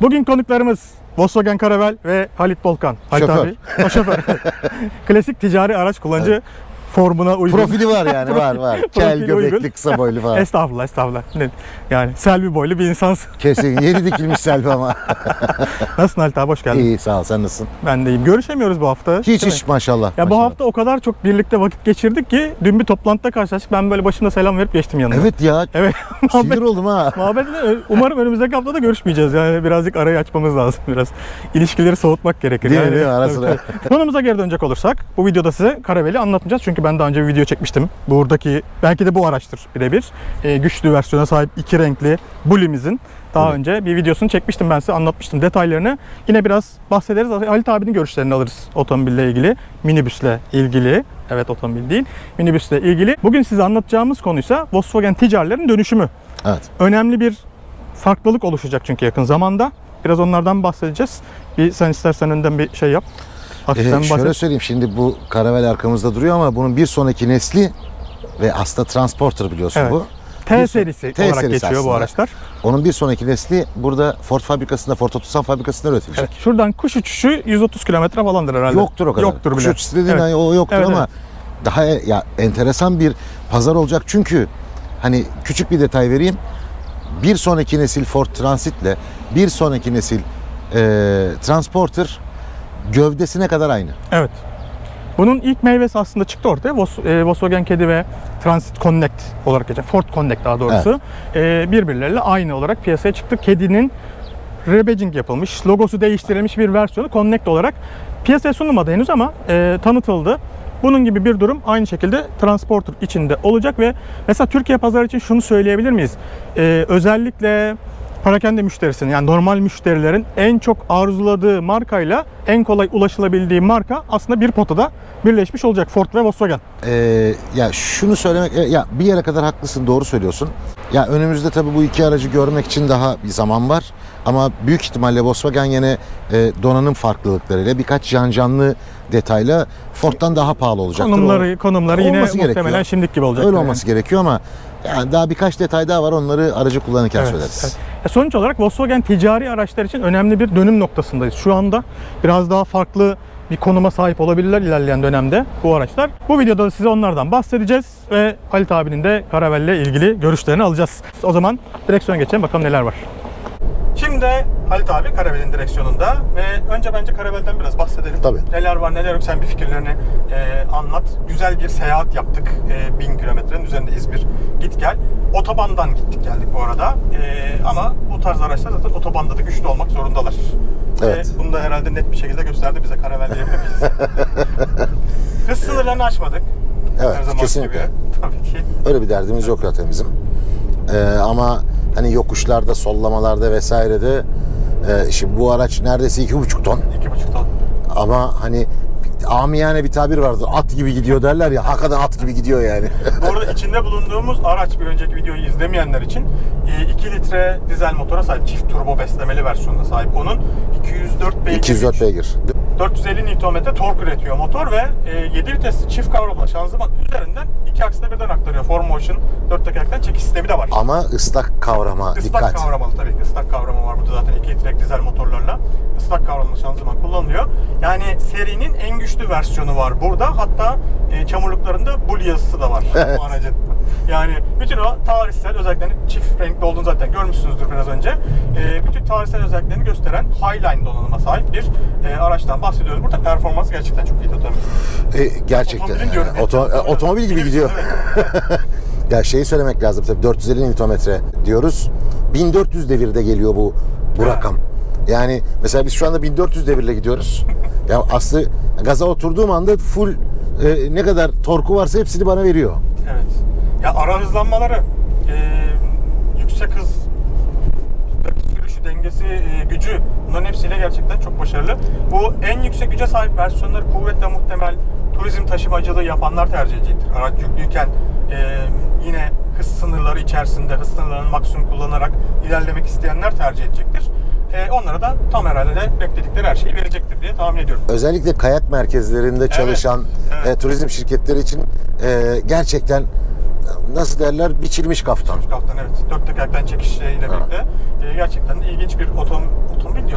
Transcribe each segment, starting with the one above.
Bugün konuklarımız Volkswagen Caravelle ve Halit Bolkan. Halit Şoför. abi. O şoför. Klasik ticari araç kullanıcı formuna uygun. Profili var yani var var. Kel uygun. göbekli kısa boylu falan. Estağfurullah estağfurullah. Ne- Yani Selvi boylu bir insansın. Kesin yeri dikilmiş selfie ama. Nasılsın Halit abi hoş geldin. İyi sağ ol sen nasılsın? Ben de iyiyim. Görüşemiyoruz bu hafta. Hiç değil mi? hiç maşallah. Ya bu maşallah. hafta o kadar çok birlikte vakit geçirdik ki dün bir toplantıda karşılaştık. Ben böyle başımda selam verip geçtim yanına. Evet ya Evet. sinir oldum ha. Muhabbetle umarım önümüzdeki hafta da görüşmeyeceğiz. Yani birazcık arayı açmamız lazım. Biraz ilişkileri soğutmak gerekir. Değil mi, yani. değil mi? Ara Tabii, sıra. tabii. Konumuza geri dönecek olursak bu videoda size Karaveli anlatmayacağız. Çünkü ben daha önce bir video çekmiştim. Buradaki belki de bu araçtır birebir. Ee, güçlü versiyona sahip iki renkli Bully'mizin daha Evet. önce bir videosunu çekmiştim ben size anlatmıştım detaylarını. Yine biraz bahsederiz. Halit abinin görüşlerini alırız otomobille ilgili. Minibüsle ilgili. Evet otomobil değil. Minibüsle ilgili. Bugün size anlatacağımız konuysa Volkswagen ticarilerin dönüşümü Evet. önemli bir farklılık oluşacak çünkü yakın zamanda. Biraz onlardan bahsedeceğiz. Bir sen istersen önden bir şey yap. Hafiften Ee, şöyle bahset. söyleyeyim şimdi bu karavel arkamızda duruyor ama bunun bir sonraki nesli ve aslında transporter biliyorsun Evet. bu. T serisi T olarak serisi geçiyor bu aslında. araçlar. Onun bir sonraki nesli burada Ford fabrikasında, Ford Otosan fabrikasında üretilecek. Evet. Şuradan kuş uçuşu 130 kilometre falandır herhalde. Yoktur o kadar. Yoktur bile. Kuş uçuşu dediğin Evet. hani o yoktur Evet, ama evet. daha ya enteresan bir pazar olacak çünkü hani küçük bir detay vereyim. Bir sonraki nesil Ford Transit'le bir sonraki nesil e, Transporter gövdesine kadar aynı. Evet. Bunun ilk meyvesi aslında çıktı ortaya. Vos- e, Volkswagen Kedi ve Transit Connect olarak geçen. Ford Connect daha doğrusu. E, birbirleriyle aynı olarak piyasaya çıktı. Kedi'nin rebadging yapılmış, logosu değiştirilmiş bir versiyonu Connect olarak piyasaya sunulmadı henüz ama e, tanıtıldı. Bunun gibi bir durum aynı şekilde Transporter içinde olacak ve mesela Türkiye pazarı için şunu söyleyebilir miyiz? E, özellikle parakende müşterisinin yani normal müşterilerin en çok arzuladığı markayla en kolay ulaşılabildiği marka aslında bir potada birleşmiş olacak Ford ve Volkswagen. Ee, ya şunu söylemek e, ya bir yere kadar haklısın doğru söylüyorsun. Ya önümüzde tabii bu iki aracı görmek için daha bir zaman var. Ama büyük ihtimalle Volkswagen yine e, donanım farklılıklarıyla birkaç can canlı detayla Ford'dan daha pahalı olacaktır. Konumları konumları yine muhtemelen gerekiyor. şimdiki gibi olacak. öyle olması gerekiyor ama yani daha birkaç detay daha var onları aracı kullanırken Evet, söyleriz. evet. Sonuç olarak Volkswagen ticari araçlar için önemli bir dönüm noktasındayız. Şu anda biraz daha farklı bir konuma sahip olabilirler ilerleyen dönemde bu araçlar. Bu videoda da size onlardan bahsedeceğiz ve Halit abinin de Caravelle ile ilgili görüşlerini alacağız. O zaman direksiyona geçelim bakalım neler var. Şimdi Halit abi Karavel'in direksiyonunda ve önce bence Karavel'den biraz bahsedelim. Tabii. Neler var neler yok sen bir fikirlerini e, anlat. Güzel bir seyahat yaptık. E, 1000 kilometrenin üzerinde İzmir git gel. Otobandan gittik geldik bu arada. E, ama bu tarz araçlar zaten otobanda da güçlü olmak zorundalar. Evet. Ve bunu da herhalde net bir şekilde gösterdi bize Karavel'de yapabiliriz. Hız sınırlarını aşmadık. Evet, kesinlikle. gibi. Tabii ki. Öyle bir derdimiz yok zaten bizim. Ee, ama hani yokuşlarda, sollamalarda vesairede e, şimdi bu araç neredeyse iki buçuk ton. İki buçuk ton. Ama hani amiyane bir tabir vardır. At gibi gidiyor derler ya. Hakikaten at gibi gidiyor yani. Bu arada içinde bulunduğumuz araç bir önceki videoyu izlemeyenler için e, 2 litre dizel motora sahip çift turbo beslemeli versiyonuna sahip. Onun 204 beygir 204 güç, beygir. 450 Nm tork üretiyor motor ve e, 7 vitesli çift kavramalı şanzıman üzerinden iki aksına birden aktarıyor. 4 Motion 4 tekerlekten çekiş sistemi de var. Ama ıslak kavrama Islak dikkat. kavramalı tabii ki. Islak kavrama var burada zaten 2 litrelik dizel motorlarla. Islak kavramalı şanzıman kullanılıyor. Yani serinin en güçlü versiyonu var burada. Hatta e, çamurluklarında bul yazısı da var Evet. bu aracın. Yani bütün o tarihsel özelliklerini çift renkli olduğunu zaten görmüşsünüzdür biraz önce. E, bütün tarihsel özelliklerini gösteren Highline donanıma sahip bir e, araçtan bahsediyoruz. Burada performansı gerçekten çok iyi tabii. E, gerçekten. Otomobilin diyorum. e, oto- otomobil gibi gidiyor. Ya şeyi söylemek lazım tabii 450 Nm diyoruz. 1400 devirde geliyor bu bu rakam. Yani mesela biz şu anda 1400 devirle gidiyoruz. ya aslı gaza oturduğum anda full e, ne kadar torku varsa hepsini bana veriyor. Evet. Ya ara hızlanmaları, e, yüksek hız, dengesi, e, gücü bunların hepsiyle gerçekten çok başarılı. Bu en yüksek güce sahip versiyonları kuvvetle muhtemel turizm taşımacılığı yapanlar tercih edecektir. Araç yüklüyken e, yine hız sınırları içerisinde hız sınırlarını maksimum kullanarak ilerlemek isteyenler tercih edecektir. E, onlara da tam herhalde de bekledikleri her şeyi verecektir diye tahmin ediyorum. Özellikle kayak merkezlerinde çalışan evet. e, turizm şirketleri için e, gerçekten nasıl derler biçilmiş kaftan. Kaptan evet. Dört tekerlekten çekişiyle birlikte e, gerçekten de ilginç bir otom, otomobil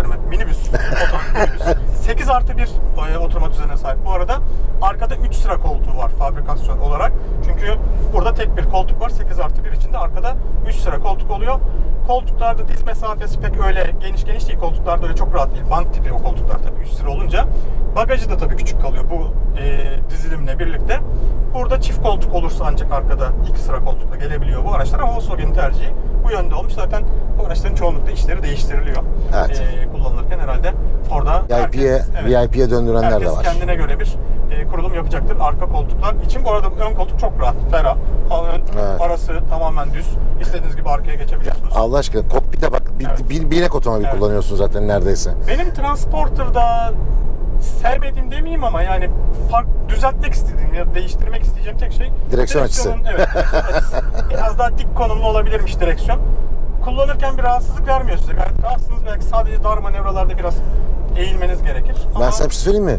artı 1 e, oturma düzenine sahip. Bu arada arkada 3 sıra koltuğu var fabrikasyon olarak. Çünkü burada tek bir koltuk var. 8 artı 1 içinde arkada 3 sıra koltuk oluyor. Koltuklarda diz mesafesi pek öyle geniş geniş değil. Koltuklarda öyle çok rahat değil. Bank tipi o koltuklar tabii 3 sıra olunca. Bagajı da tabii küçük kalıyor bu e, dizilimle birlikte. Burada çift koltuk olursa ancak arkada iki sıra koltukla gelebiliyor bu araçlar ama Volkswagen'in tercihi bu yönde olmuş. Zaten bu araçların çoğunlukla işleri değiştiriliyor. Evet. E, kullanılırken herhalde orada VIP'ye evet. VIP'ye döndürenler de Herkes var. kendine göre bir e, kurulum yapacaktır arka koltuklar için. Bu arada ön koltuk çok rahat, ferah. Ön Evet. arası tamamen düz. İstediğiniz gibi arkaya geçebiliyorsunuz. Allah aşkına kokpite bak. Bir, Evet. bir, binek otomobil Evet. kullanıyorsun zaten neredeyse. Benim Transporter'da sevmediğim demeyeyim ama yani fark düzeltmek istediğim ya değiştirmek isteyeceğim tek şey Direksiyon açısı. Evet, açısı. Biraz daha dik konumlu olabilirmiş direksiyon. Kullanırken bir rahatsızlık vermiyor size. Gayet rahatsınız. Belki sadece dar manevralarda biraz eğilmeniz gerekir. Ben sana bir şey söyleyeyim mi?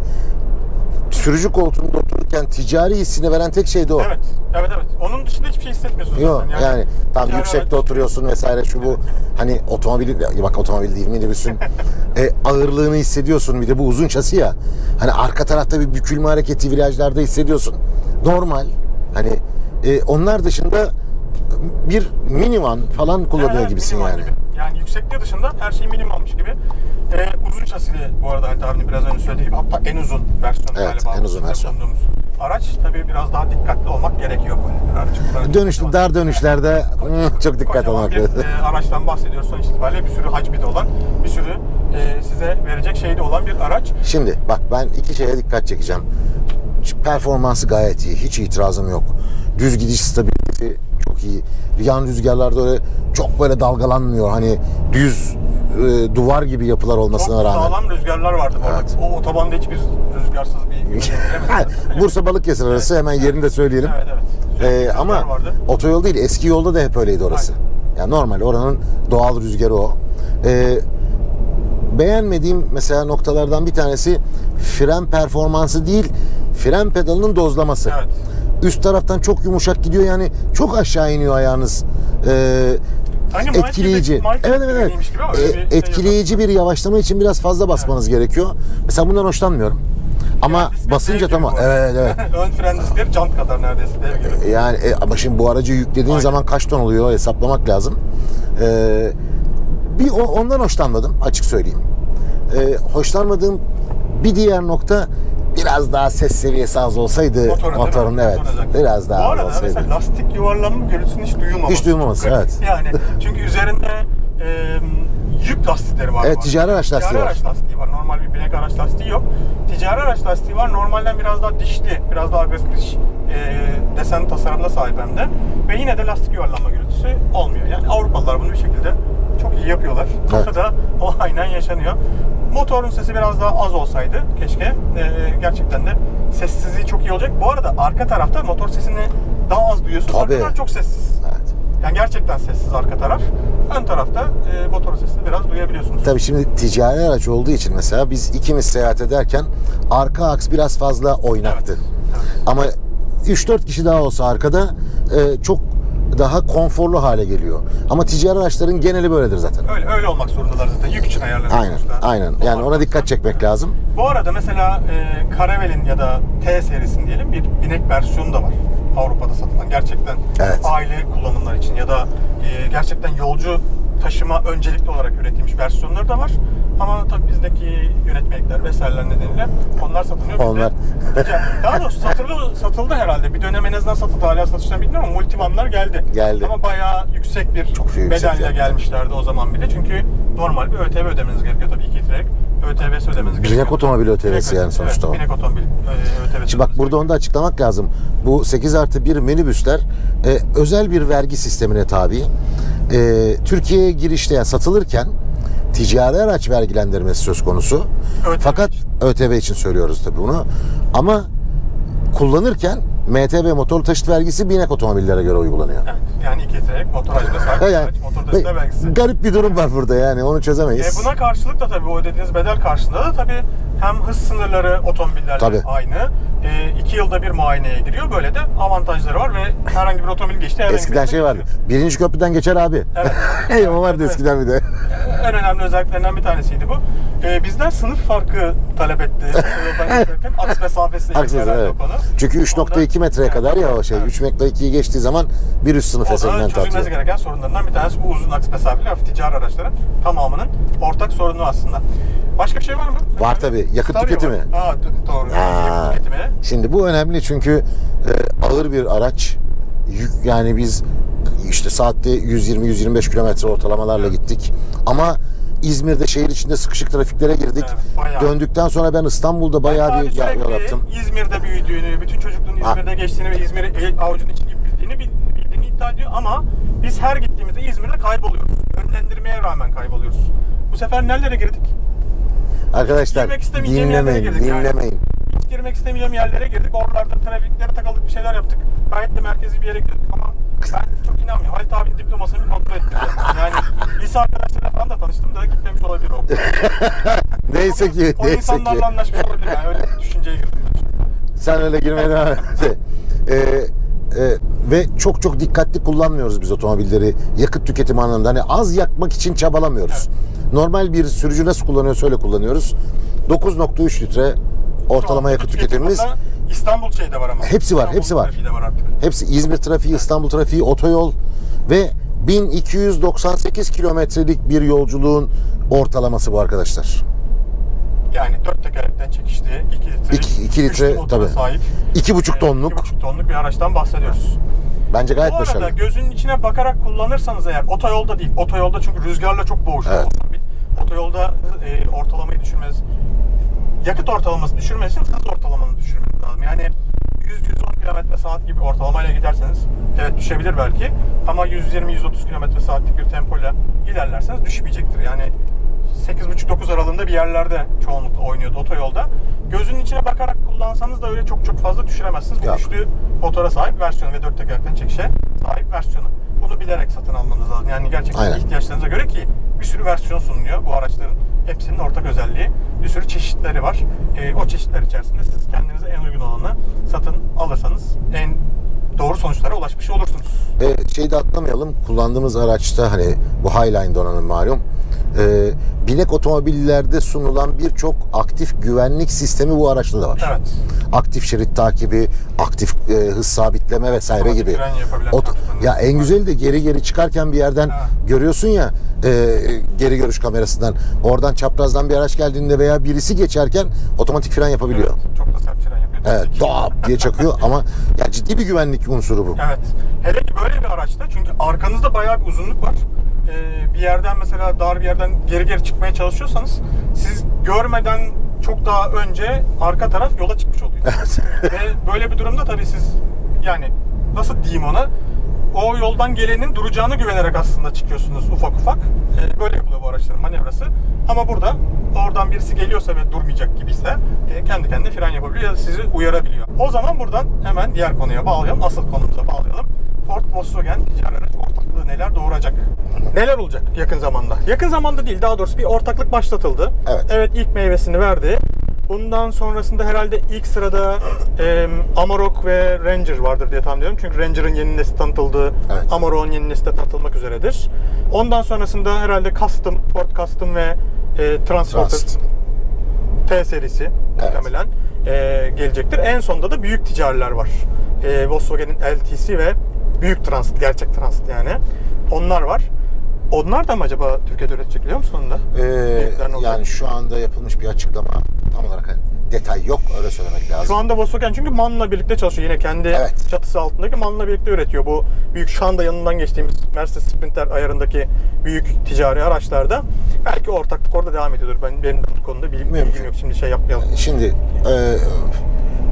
Sürücü koltuğunda otururken ticari hissini veren tek şey de o. Evet, evet, evet. Onun dışında hiçbir şey hissetmiyorsunuz Yok zaten. yani, tam ticari yüksekte araç- oturuyorsun vesaire şu bu hani otomobil bak otomobil değil minibüsün e, ağırlığını hissediyorsun bir de bu uzun şasi ya hani arka tarafta bir bükülme hareketi virajlarda hissediyorsun normal hani e, onlar dışında bir minivan falan kullanıyor Evet, gibisin yani. gibi. Yani yüksekliği dışında her şey minimummuş gibi. Ee, uzun şasili bu arada Halit abinin biraz önce söylediği gibi hatta en uzun versiyonu Evet, galiba. en uzun versiyon. bulunduğumuz Araç tabii biraz daha dikkatli olmak gerekiyor böyle. Dönüşlü dar dönüşlerde hmm, çok dikkat olmak lazım. e, araçtan bahsediyoruz sonuç itibariyle bir sürü hacmi de olan, bir sürü e, size verecek şeyde olan bir araç. Şimdi bak ben iki şeye dikkat çekeceğim. Performansı gayet iyi. Hiç itirazım yok. Düz gidiş stabilitesi çok iyi. Yan rüzgarlarda öyle çok böyle dalgalanmıyor. Hani düz e, duvar gibi yapılar olmasına Çok rağmen. sağlam rüzgarlar vardı bu arada. Evet. O otobanda hiçbir rüzgarsız bir göremedim. Bursa Balıkesir arası hemen yerinde söyleyelim. Evet evet. Ee, ama vardı. otoyol değil eski yolda da hep öyleydi orası. Yani normal oranın doğal rüzgarı o. Ee, beğenmediğim mesela noktalardan bir tanesi fren performansı değil fren pedalının dozlaması. Evet. Üst taraftan çok yumuşak gidiyor yani çok aşağı iniyor ayağınız. Ee, Hani etkileyici. Maltepe Evet evet evet. Ee, şey etkileyici bir yavaşlama için biraz fazla basmanız gerekiyor. Mesela bundan hoşlanmıyorum. Ama Yani basınca tamam. Evet evet. Ön fren diskleri jant kadar neredeyse dev gibi. Yani e, ama şimdi bu aracı yüklediğin Aynen. zaman kaç ton oluyor hesaplamak lazım. Ee, bir ondan hoşlanmadım açık söyleyeyim. Ee, hoşlanmadığım bir diğer nokta biraz daha ses seviyesi az olsaydı Motorun, motorun evet Motorun biraz daha Bu az arada olsaydı. mesela lastik yuvarlanma gürültüsünün hiç duyulmaması. Hiç duyulmaması, evet. Yani çünkü üzerinde e, yük lastikleri var. Evet, arada. ticari araç lastiği ticari var. araç lastiği var. Normal bir binek araç lastiği yok. Ticari araç lastiği var. Normalden biraz daha dişli, biraz daha agresif diş e, desen tasarımda sahip hem de. Ve yine de lastik yuvarlanma gürültüsü olmuyor. Yani Avrupalılar bunu bir şekilde çok iyi yapıyorlar. Evet. Burada o aynen yaşanıyor. Motorun sesi biraz daha az olsaydı keşke. E, gerçekten de sessizliği çok iyi olacak. Bu arada arka tarafta motor sesini daha az duyuyorsunuz. Tabii. Arkalar çok sessiz. Evet. Yani gerçekten sessiz arka taraf. Ön tarafta e, motor sesini biraz duyabiliyorsunuz. Tabii şimdi ticari araç olduğu için mesela biz ikimiz seyahat ederken arka aks biraz fazla oynaktı. Evet. Ama 3-4 kişi daha olsa arkada e, çok daha konforlu hale geliyor. Ama ticari araçların geneli böyledir zaten. Öyle öyle olmak zorundalar zaten. Yük için ayarlanıyor. Aynen, sonuçta. aynen. Yani ona dikkat çekmek lazım. Bu arada mesela e, Caravel'in ya da T serisinin diyelim bir binek versiyonu da var. Avrupa'da satılan gerçekten Evet. aile kullanımlar için ya da e, gerçekten yolcu taşıma öncelikli olarak üretilmiş versiyonları da var. Ama tabii bizdeki yönetmelikler vesaireler nedeniyle onlar satılıyor. Bizde- Onlar. Daha doğrusu satıldı, satıldı herhalde. Bir dönem en azından satıldı. Hala satıştan bilmiyorum ama multivanlar geldi. Geldi. Ama bayağı yüksek bir Çok yüksek bedelle fiyatlar. gelmişlerdi o zaman bile. Çünkü normal bir ÖTV ödemeniz gerekiyor tabii 2 litrelik. ÖTV'si ödemeniz gerekiyor. Binek otomobil ÖTV'si yani sonuçta o. Evet, binek otomobil e, ÖTV'si. Şimdi bak burada onu da açıklamak lazım. Bu 8 artı 1 minibüsler e, özel bir vergi sistemine tabi. E, Türkiye'ye girişte satılırken ticari araç vergilendirmesi söz konusu. ÖTV Fakat için. ÖTV için söylüyoruz tabii bunu. Ama kullanırken MTB motorlu taşıt vergisi binek otomobillere göre uygulanıyor. Evet, yani 2 litre senelik motor hacine sahip yani, araç. Motor testine belgesi. garip bir durum var burada yani onu çözemeyiz. E buna karşılık da tabii o ödediğiniz bedel karşılığında da tabii hem hız sınırları otomobillerle Tabii. aynı. E, iki yılda bir muayeneye giriyor. Böyle de avantajları var ve herhangi bir otomobil geçti. herhangi Eskiden şey vardı. Birinci köprüden geçer abi. Evet. O vardı Evet. eskiden bir de. En önemli özelliklerinden bir tanesiydi bu. E, bizden sınıf farkı talep etti. Yoldan geçerken aks mesafesi Haksız herhalde evet. o. Çünkü 3.2 metreye kadar ya o şey. evet. 3.2'yi geçtiği zaman bir üst sınıf O da çözülmesi gereken sorunlarından bir tanesi bu uzun aks mesafeli hafif ticari araçların tamamının ortak sorunu aslında. Başka bir şey var mı? Var tabii. Yakıt Stereo tüketimi. var. Aa, d- doğru. Aa. Yakıt tüketimi. Şimdi bu önemli çünkü e, ağır bir araç. Yani biz işte saatte 120-125 kilometre ortalamalarla gittik. Ama İzmir'de şehir içinde sıkışık trafiklere girdik. Evet, bayağı. Döndükten sonra ben İstanbul'da bayağı Abi bir yol yaptım. İzmir'de büyüdüğünü, bütün çocukluğun Ha. İzmir'de geçtiğini ve İzmir'i el avucunun içi gibi bildiğini, bil- bildiğini iddia ediyor ama biz her gittiğimizde İzmir'de kayboluyoruz. Yönlendirmeye rağmen kayboluyoruz. Bu sefer nerelere girdik? Arkadaşlar dinlemeyin, girdik yani. Hiç girmek istemeyeceğim yerlere girdik. Oralarda trafiklere takıldık bir şeyler yaptık. Gayet de merkezi bir yere girdik ama ben çok inanmıyorum. Halit abinin diplomasını bir kontrol ettireceğim. Yani lise arkadaşlarıyla falan da tanıştım da gitmemiş olabilir o. Neyse ki, O neyse ki. insanlarla anlaşmış olabilir yani öyle bir düşünceye girdim. Sen öyle girmeye devam et. Ee, e, ve çok çok dikkatli kullanmıyoruz biz otomobilleri yakıt tüketimi anlamında. Hani az yakmak için çabalamıyoruz. Normal bir sürücü nasıl kullanıyorsa öyle kullanıyoruz. 9.3 litre ortalama yakıt tüketimimiz. İstanbul şeyde var ama. Hepsi var, İstanbul hepsi var. trafiği de var artık. Hepsi İzmir trafiği, İstanbul trafiği, otoyol ve 1298 kilometrelik bir yolculuğun ortalaması bu arkadaşlar. Yani dört tekerlekten çekişli 2 litre. İki- iki litre, motora tabii. Sahip. 2,5 tonluk. 2,5 tonluk bir araçtan bahsediyoruz. Bence gayet Bu arada başarılı. gözünün içine bakarak kullanırsanız eğer otoyolda değil. Otoyolda çünkü rüzgarla çok boğuşuyor Evet. otomobil. Otoyolda e, ortalamayı düşürmez. Yakıt ortalaması düşürmesi için hız ortalamanı düşürmeniz lazım. Yani 100-110 km saat gibi ortalamayla giderseniz evet düşebilir belki. Ama 120-130 km saatlik bir tempoyla ilerlerseniz düşmeyecektir. Yani 8.5-9 aralığında bir yerlerde çoğunlukla oynuyordu otoyolda. Gözünün içine bakarak kullansanız da öyle çok çok fazla düşüremezsiniz. Bu Yok. güçlü motora sahip versiyonu ve dört tekerlekten çekişe sahip versiyonu. Bunu bilerek satın almanız lazım. Yani gerçekten Aynen. ihtiyaçlarınıza göre ki bir sürü versiyon sunuluyor bu araçların. Hepsinin ortak özelliği. Bir sürü çeşitleri var. Ee, o çeşitler içerisinde siz kendinize en uygun olanı satın alırsanız en doğru sonuçlara ulaşmış olursunuz. E, şeyi de atlamayalım. Kullandığımız araçta hani bu Highline donanım malum. E, binek otomobillerde sunulan birçok aktif güvenlik sistemi bu araçta da var. Evet. Aktif şerit takibi, aktif e, hız sabitleme vesaire Otomatik gibi. Ot- ya en güzeli de geri geri çıkarken bir yerden Ha. görüyorsun ya e, geri görüş kamerasından. Oradan çaprazdan bir araç geldiğinde veya birisi geçerken otomatik fren yapabiliyor. Evet, çok da sert fren yapıyor. Evet, dop diye çakıyor ama ya ciddi bir güvenlik unsuru bu. Evet. Hele ki böyle bir araçta çünkü arkanızda bayağı bir uzunluk var. Ee, bir yerden mesela dar bir yerden geri geri çıkmaya çalışıyorsanız siz görmeden çok daha önce arka taraf yola çıkmış oluyor. Ve böyle bir durumda tabii siz yani nasıl diyeyim ona o yoldan gelenin duracağını güvenerek aslında çıkıyorsunuz ufak ufak. Ee, böyle yapılıyor bu araçların manevrası. Ama burada oradan birisi geliyorsa ve durmayacak gibiyse e, kendi kendine fren yapabiliyor ya da sizi uyarabiliyor. O zaman buradan hemen diğer konuya bağlayalım. Asıl konumuza bağlayalım. Ford Volkswagen ticari araç ortaklığı neler doğuracak? Neler olacak yakın zamanda? Yakın zamanda değil daha doğrusu bir ortaklık başlatıldı. Evet. Evet ilk meyvesini verdi. Bundan sonrasında herhalde ilk sırada e, Amarok ve Ranger vardır diye tahmin ediyorum. Çünkü Ranger'ın yeni nesli tanıtıldı. Evet. Amarok'un yeni nesli de tanıtılmak üzeredir. Ondan sonrasında herhalde Custom, Ford Custom ve e, Transporter Trust. T serisi muhtemelen e, gelecektir. En sonda da büyük ticariler var. E, Volkswagen'in LTC ve büyük transit, gerçek transit yani. Onlar var. Onlar da mı acaba Türkiye'de üretecek biliyor musun onu da? Ee, yani şu anda yapılmış bir açıklama tam olarak hani detay yok öyle söylemek lazım. Şu anda Volkswagen çünkü MAN'la birlikte çalışıyor. Yine kendi Evet. çatısı altındaki MAN'la birlikte üretiyor. Bu büyük şu anda yanından geçtiğimiz Mercedes Sprinter ayarındaki büyük ticari araçlarda belki ortaklık orada devam ediyordur. Ben benim bu konuda bilgim, bilgim yok. Şimdi şey yapmayalım. Şimdi e,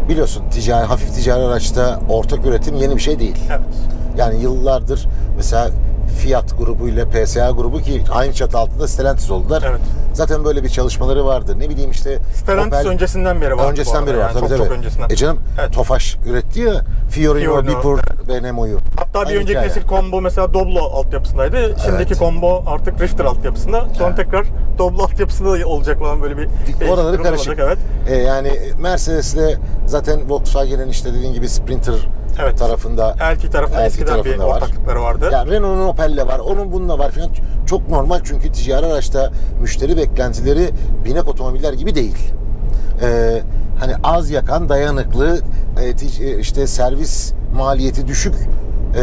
biliyorsun ticari hafif ticari araçta ortak üretim yeni bir şey değil. Evet. Yani yıllardır mesela Fiat grubu ile PSA grubu ki aynı çatı altında Stellantis oldular. Evet. zaten böyle bir çalışmaları vardı. Ne bileyim işte Stellantis Opel- öncesinden beri var. Öncesinden beri var yani. tabii çok, tabii. Çok öncesinden. E canım Evet. Tofaş üretti ya Fiorino, Fiorino, Bipur ve Nemo'yu. Hatta bir Aynı önceki hikaye. nesil combo mesela Doblo altyapısındaydı. Şimdiki Evet. combo artık Rifter altyapısında. Sonra Evet. tekrar Doblo altyapısında da olacak falan böyle bir Oraları karışık. olacak, evet. E, yani Mercedes'le zaten Volkswagen'in işte dediğin gibi Sprinter Evet. tarafında LT tarafında LT eskiden bir tarafında var. ortaklıkları vardı. Yani Renault'un Opel'le var, onun bununla var falan. Çok normal çünkü ticari araçta müşteri beklentileri binek otomobiller gibi değil. Ee, hani az yakan, dayanıklı, e, e, işte servis maliyeti düşük e,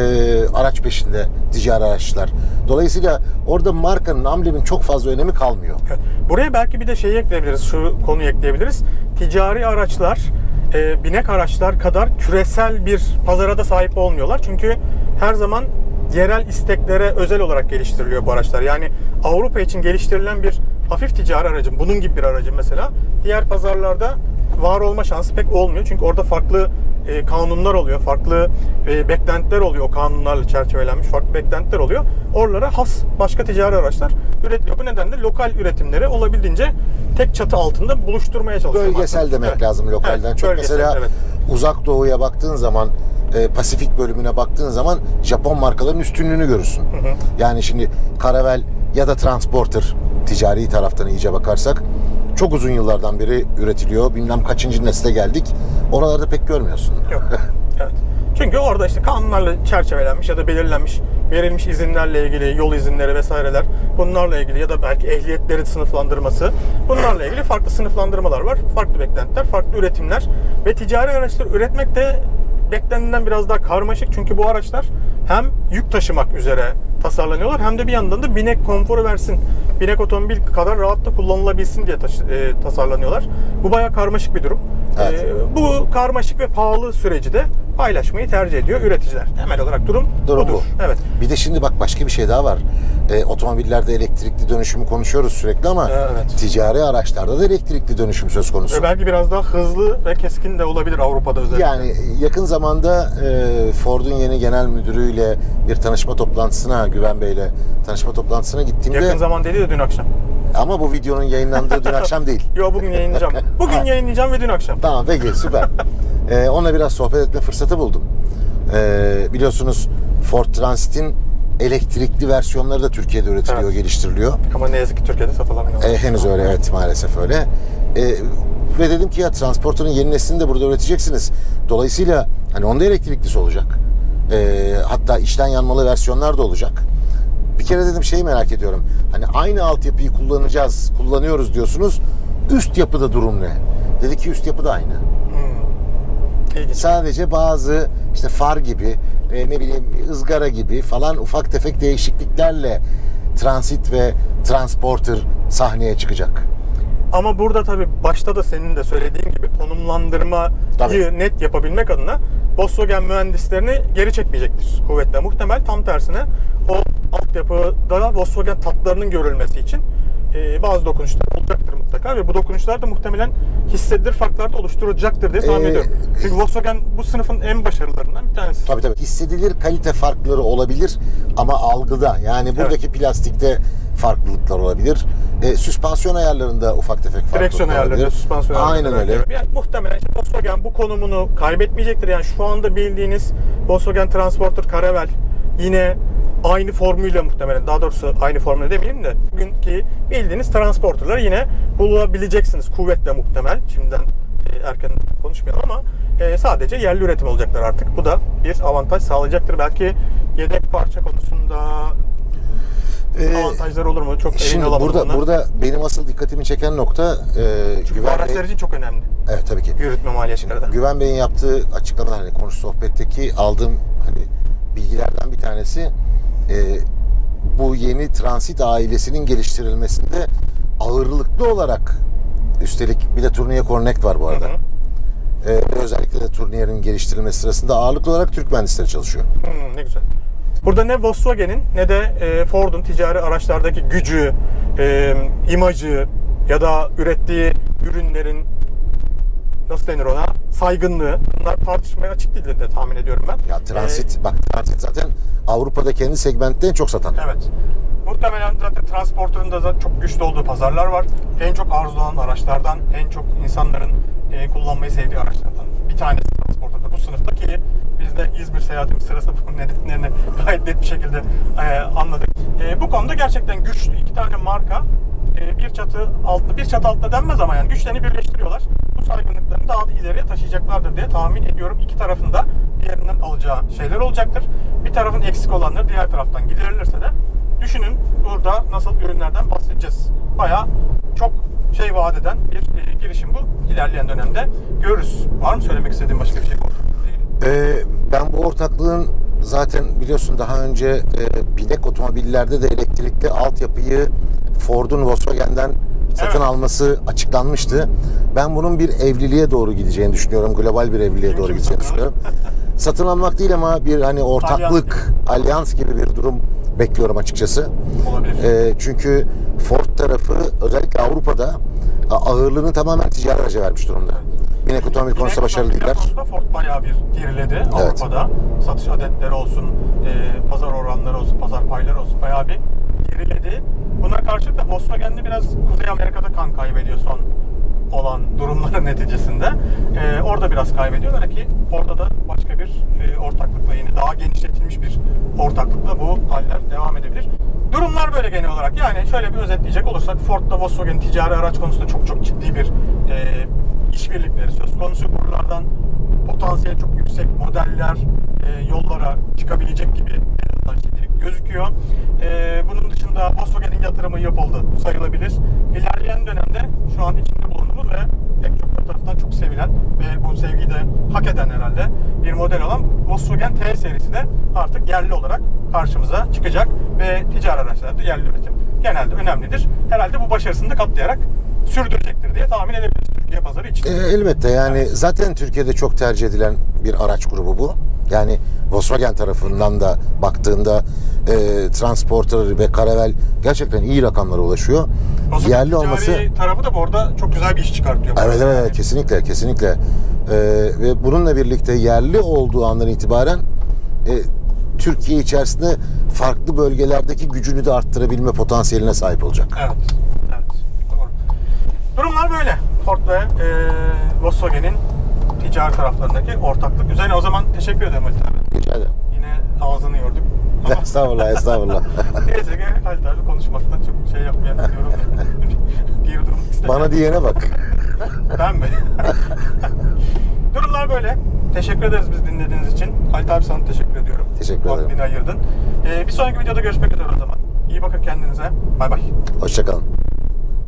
araç peşinde ticari araçlar. Dolayısıyla orada markanın, amblemin çok fazla önemi kalmıyor. Evet. Buraya belki bir de şeyi ekleyebiliriz, şu konuyu ekleyebiliriz. Ticari araçlar, e, binek araçlar kadar küresel bir pazara da sahip olmuyorlar. Çünkü her zaman yerel isteklere özel olarak geliştiriliyor bu araçlar. Yani Avrupa için geliştirilen bir hafif ticari aracın, bunun gibi bir aracın mesela diğer pazarlarda var olma şansı pek olmuyor. Çünkü orada farklı e, kanunlar oluyor, farklı e, beklentiler oluyor. O kanunlarla çerçevelenmiş farklı beklentiler oluyor. Oralara has başka ticari araçlar üretiliyor. Bu nedenle lokal üretimleri olabildiğince tek çatı altında buluşturmaya çalışıyor. Bölgesel markalar. demek Evet. lazım lokalden. Evet, Çok bölgesel, mesela evet. uzak doğuya baktığın zaman e, Pasifik bölümüne baktığın zaman Japon markaların üstünlüğünü görürsün. Yani şimdi Caravelle ya da Transporter ticari taraftan iyice bakarsak çok uzun yıllardan beri üretiliyor. Bilmem kaçıncı nesle geldik. Oralarda pek görmüyorsun. Yok. Evet. Çünkü orada işte kanunlarla çerçevelenmiş ya da belirlenmiş, verilmiş izinlerle ilgili yol izinleri vesaireler bunlarla ilgili ya da belki ehliyetleri sınıflandırması bunlarla ilgili farklı sınıflandırmalar var. Farklı beklentiler, farklı üretimler ve ticari araçlar üretmek de beklenenden biraz daha karmaşık çünkü bu araçlar hem yük taşımak üzere tasarlanıyorlar hem de bir yandan da binek konforu versin. Binek otomobil kadar rahat da kullanılabilsin diye e, tasarlanıyorlar. Bu bayağı karmaşık bir durum. Evet. E, bu karmaşık ve pahalı süreci de paylaşmayı tercih ediyor üreticiler. Temel olarak durum, Durum budur. bu. Evet. Bir de şimdi bak başka bir şey daha var. E, otomobillerde elektrikli dönüşümü konuşuyoruz sürekli ama Evet. ticari araçlarda da elektrikli dönüşüm söz konusu. Ve belki biraz daha hızlı ve keskin de olabilir Avrupa'da özellikle. Yani yakın zamanda e, Ford'un yeni genel müdürüyle bir tanışma toplantısına, Güven Bey'le tanışma toplantısına gittiğimde Yakın zaman dedi de dün akşam. Ama bu videonun yayınlandığı dün akşam değil. Yo bugün yayınlayacağım. Bugün yayınlayacağım ve dün akşam. Tamam peki süper. E, onunla biraz sohbet etme fırsatı buldum. E, biliyorsunuz Ford Transit'in elektrikli versiyonları da Türkiye'de üretiliyor, Evet. geliştiriliyor. Ama ne yazık ki Türkiye'de satılamıyor. E, henüz öyle evet maalesef öyle. E, ve dedim ki ya transporterın yeni neslini de burada üreteceksiniz. Dolayısıyla hani onda elektriklisi olacak. E, hatta içten yanmalı versiyonlar da olacak. Kere dedim şeyi merak ediyorum. Hani aynı altyapıyı kullanacağız, kullanıyoruz diyorsunuz. Üst yapıda durum ne? Dedi ki üst yapı da aynı. İlginç. Sadece bazı işte far gibi, e, ne bileyim ızgara gibi falan ufak tefek değişikliklerle transit ve transporter sahneye çıkacak. Ama burada tabii başta da senin de söylediğin gibi konumlandırmayı Tabii. net yapabilmek adına Volkswagen mühendislerini geri çekmeyecektir kuvvetle. Muhtemel tam tersine o altyapıda Volkswagen tatlarının görülmesi için e, bazı dokunuşlar olacaktır mutlaka ve bu dokunuşlar da muhtemelen hissedilir farklar da oluşturacaktır diye tahmin Ee, ediyorum. Çünkü Volkswagen bu sınıfın en başarılarından bir tanesi. Tabii tabii. Hissedilir kalite farkları olabilir ama algıda yani buradaki plastikte farklılıklar olabilir. E, süspansiyon ayarlarında ufak tefek farklılıklar Direksiyon ayarları, olabilir. süspansiyon ayarları. Aynen öyle. Yani muhtemelen Volkswagen bu konumunu kaybetmeyecektir. Yani şu anda bildiğiniz Volkswagen Transporter Caravelle yine aynı formuyla muhtemelen daha doğrusu aynı formüle demeyeyim de bugünkü bildiğiniz transporterları yine bulabileceksiniz kuvvetle muhtemel. Şimdiden e, erken konuşmayalım ama e, sadece yerli üretim olacaklar artık. Bu da bir avantaj sağlayacaktır. Belki yedek parça konusunda Ee, avantajlar olur mu? Çok Şimdi burada ona. burada benim asıl dikkatimi çeken nokta e, Çünkü Güven araçlar için çok önemli. Evet tabii ki. Yürütme maliyetleri de. Güven Bey'in yaptığı açıklamalar hani konuş sohbetteki aldığım hani bilgilerden bir tanesi e, bu yeni transit ailesinin geliştirilmesinde ağırlıklı olarak üstelik bir de Tournier Connect var bu arada. Hı hı. E, ve özellikle de Tournier'in geliştirilmesi sırasında ağırlıklı olarak Türk mühendisleri çalışıyor. Hmm, ne güzel. Burada ne Volkswagen'in ne de e, Ford'un ticari araçlardaki gücü, e, imajı ya da ürettiği ürünlerin nasıl denir ona saygınlığı bunlar tartışmaya açık değildir de tahmin ediyorum ben. Ya transit bak transit zaten Avrupa'da kendi segmentte en çok satan. Evet. Muhtemelen zaten transportörün zaten çok güçlü olduğu pazarlar var. En çok arzulanan araçlardan, en çok insanların e, kullanmayı sevdiği araçlardan bir tanesi transportörde. Bu sınıfta ki biz de İzmir seyahatimiz sırasında bunun nedenlerini gayet net bir şekilde e, anladık. E, bu konuda gerçekten güçlü iki tane marka e, bir çatı altında, bir çatı altında denmez ama yani güçlerini birleştiriyorlar. Bu saygınlıklarını daha da ileriye taşıyacaklardır diye tahmin ediyorum. İki tarafında diğerinden alacağı şeyler olacaktır. Bir tarafın eksik olanları diğer taraftan giderilirse de düşünün burada nasıl ürünlerden bahsedeceğiz. Bayağı çok şey vaat eden bir e, girişim bu. İlerleyen dönemde görürüz. Var mı söylemek istediğin başka bir şey? Ee, ben bu ortaklığın zaten biliyorsun daha önce e, binek otomobillerde de elektrikli altyapıyı Ford'un Volkswagen'den satın Evet. alması açıklanmıştı. Ben bunun bir evliliğe doğru gideceğini düşünüyorum. Global bir evliliğe doğru gideceğini düşünüyorum. satın almak değil ama bir hani ortaklık, alyans gibi bir durum bekliyorum açıkçası. Olabilir. E, çünkü Ford tarafı özellikle Avrupa'da ağırlığını tamamen ticari araca vermiş durumda. Binek otomobil konusunda başarılı değiller. Bayağı bir geriledi Avrupa'da. Satış adetleri olsun, e, pazar oranları olsun, pazar payları olsun bayağı bir geriledi. Buna karşılık da Volkswagen'de biraz Kuzey Amerika'da kan kaybediyor son olan durumların neticesinde. E, orada biraz kaybediyorlar ki orada da başka bir e, ortaklıkla yine daha genişletilmiş bir ortaklıkla bu haller devam edebilir. Durumlar böyle genel olarak. Yani şöyle bir özetleyecek olursak Ford'la Volkswagen ticari araç konusunda çok çok ciddi bir e, işbirlikleri söz konusu. Buralardan potansiyeli çok yüksek modeller e, yollara çıkabilecek gibi en azından şimdilik gözüküyor. E, bunun dışında Volkswagen'in yatırımı yapıldı sayılabilir. İlerleyen dönemde şu an içinde bulunduğumuz ve pek çok taraftan çok sevilen ve bu sevgiyi de hak eden herhalde bir model olan Volkswagen T serisi de artık yerli olarak karşımıza çıkacak ve ticari araçlarda yerli üretim genelde önemlidir. Herhalde bu başarısını da katlayarak sürdürecektir diye tahmin edebiliriz Türkiye pazarı için. E, elbette yani zaten Türkiye'de çok tercih edilen bir araç grubu bu. Yani Volkswagen tarafından da baktığında e, Transporter ve Caravelle gerçekten iyi rakamlara ulaşıyor. Volkswagen Yerli olması tarafı da bu arada çok güzel bir iş çıkartıyor. Evet evet, Yani kesinlikle kesinlikle. Ee, ve bununla birlikte yerli olduğu andan itibaren e, Türkiye içerisinde farklı bölgelerdeki gücünü de arttırabilme potansiyeline sahip olacak. Evet. Evet. Doğru. Durumlar böyle. Ford ve e, Volkswagen'in ticari taraflarındaki ortaklık. Üzerine o zaman teşekkür ederim Halit abi. Rica ederim. Yine ağzını yorduk. Estağfurullah estağfurullah. neyse ki Halit abi konuşmaktan çok şey yapmayan diyorum. Geri durmak istemiyorum. Bana diyene bak. Ben mi? Durumlar böyle. Teşekkür ederiz biz dinlediğiniz için. Halit abi sana teşekkür ediyorum. Teşekkür ederim. Vaktini ayırdın. Ee, bir sonraki videoda görüşmek üzere o zaman. İyi bakın kendinize. Bay bay. Hoşçakalın.